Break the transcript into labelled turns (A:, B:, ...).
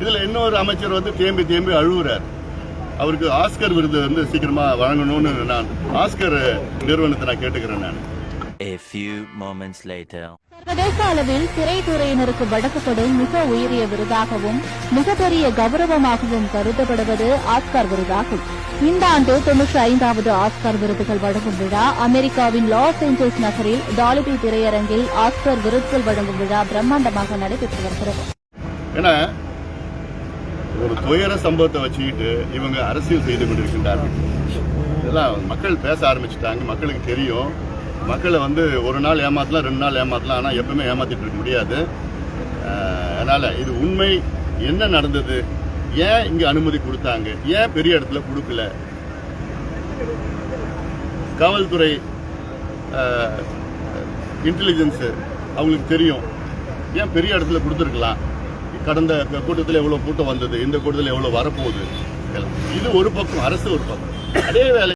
A: இதுல இன்னொரு அமைச்சர் வந்து தேம்பி தேம்பி அழுகுறார். அவருக்கு ஆஸ்கர் விருது வந்து சீக்கிரமா வழங்கணும்னு நான் ஆஸ்கர் நிறுவனத்தை நான் கேட்டுக்கிறேன் நான்.
B: A few moments later.
C: சர்வதேச அளவில் திரைத்துறையினருக்கு வழங்கப்படும் மிக உயரிய விருதாகவும் மிகப்பெரிய கௌரவமாகவும் கருதப்படுவது ஆஸ்கார் விருதாகும். இந்த ஆண்டு தொன்னூற்றி ஐந்தாவது ஆஸ்கார் விருதுகள் வழங்கும் விழா அமெரிக்காவின் லாஸ் ஏஞ்சல்ஸ் நகரில் டாலிபி திரையரங்கில் ஆஸ்கார் விருதுகள் வழங்கும் விழா பிரம்மாண்டமாக நடைபெற்று வருகிறது.
A: ஒரு துயர சம்பவத்தை வச்சுக்கிட்டு இவங்க அரசியல் செய்து கொண்டிருக்கின்றார்கள். இதெல்லாம் மக்கள் பேச ஆரம்பிச்சிட்டாங்க மக்களுக்கு தெரியும். மக்களை வந்து ஒரு நாள் ஏமாத்தலாம் ரெண்டு நாள் ஏமாத்தலாம் ஆனால் எப்பவுமே ஏமாற்றிட்டு இருக்க முடியாது. அதனால் இது உண்மை. என்ன நடந்தது? ஏன் இங்கே அனுமதி கொடுத்தாங்க? ஏன் பெரிய இடத்துல கொடுக்கல? காவல்துறை இன்டெலிஜென்ஸு அவங்களுக்கு தெரியும். ஏன் பெரிய இடத்துல கொடுத்துருக்கலாம்? கடந்த கூட்டத்தில் எவ்வளோ கூட்டம் வந்தது? இந்த கூட்டத்தில் எவ்வளோ வரப்போகுது? இது ஒரு பக்கம் அரசு ஒரு பக்கம். அதே வேலை